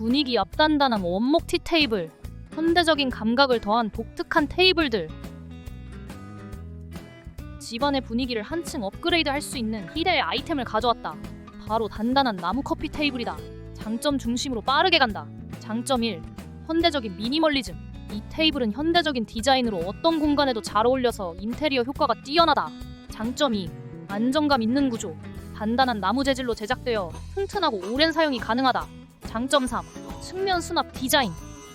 분위기 앞단단한 원목 티 테이블, 현대적인 감각을 더한 독특한 테이블들. 집안의 분위기를 한층 업그레이드 할 수 있는 희대의 아이템을 가져왔다. 바로 단단한 나무 커피 테이블이다. 장점 중심으로 빠르게 간다. 장점 1. 현대적인 미니멀리즘. 이 테이블은 현대적인 디자인으로 어떤 공간에도 잘 어울려서 인테리어 효과가 뛰어나다. 장점 2. 안정감 있는 구조. 단단한 나무 재질로 제작되어 튼튼하고 오랜 사용이 가능하다. 장점 3. 측면 수납 디자인.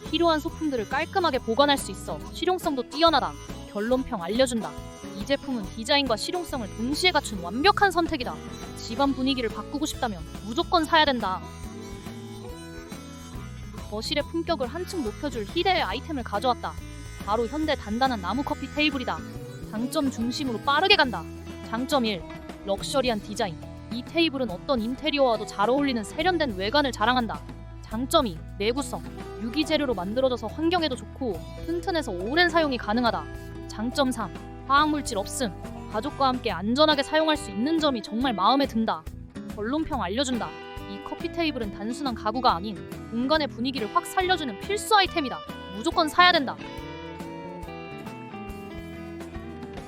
필요한 소품들을 깔끔하게 보관할 수 있어 실용성도 뛰어나다. 결론평 알려준다. 이 제품은 디자인과 실용성을 동시에 갖춘 완벽한 선택이다. 집안 분위기를 바꾸고 싶다면 무조건 사야 된다. 거실의 품격을 한층 높여줄 희대의 아이템을 가져왔다. 바로 현대 단단한 나무 커피 테이블이다. 장점 중심으로 빠르게 간다. 장점 1. 럭셔리한 디자인. 이 테이블은 어떤 인테리어와도 잘 어울리는 세련된 외관을 자랑한다. 장점 2. 내구성. 유기 재료로 만들어져서 환경에도 좋고 튼튼해서 오랜 사용이 가능하다. 장점 3. 화학물질 없음. 가족과 함께 안전하게 사용할 수 있는 점이 정말 마음에 든다. 결론평 알려준다. 이 커피 테이블은 단순한 가구가 아닌 공간의 분위기를 확 살려주는 필수 아이템이다. 무조건 사야 된다.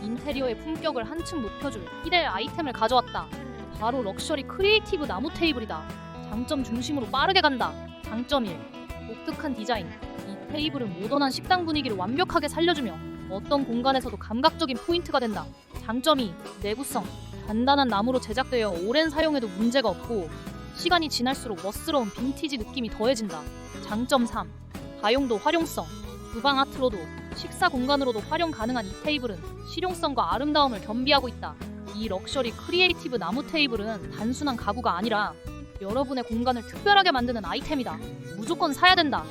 인테리어의 품격을 한층 높여줄 희대의 아이템을 가져왔다. 바로 럭셔리 크리에이티브 나무 테이블이다. 장점 중심으로 빠르게 간다. 장점 1. 독특한 디자인. 이 테이블은 모던한 식당 분위기를 완벽하게 살려주며 어떤 공간에서도 감각적인 포인트가 된다. 장점 2. 내구성. 단단한 나무로 제작되어 오랜 사용해도 문제가 없고 시간이 지날수록 멋스러운 빈티지 느낌이 더해진다. 장점 3. 다용도 활용성. 주방 아트로도 식사 공간으로도 활용 가능한 이 테이블은 실용성과 아름다움을 겸비하고 있다. 이 럭셔리 크리에이티브 나무 테이블은 단순한 가구가 아니라 여러분의 공간을 특별하게 만드는 아이템이다. 무조건 사야 된다.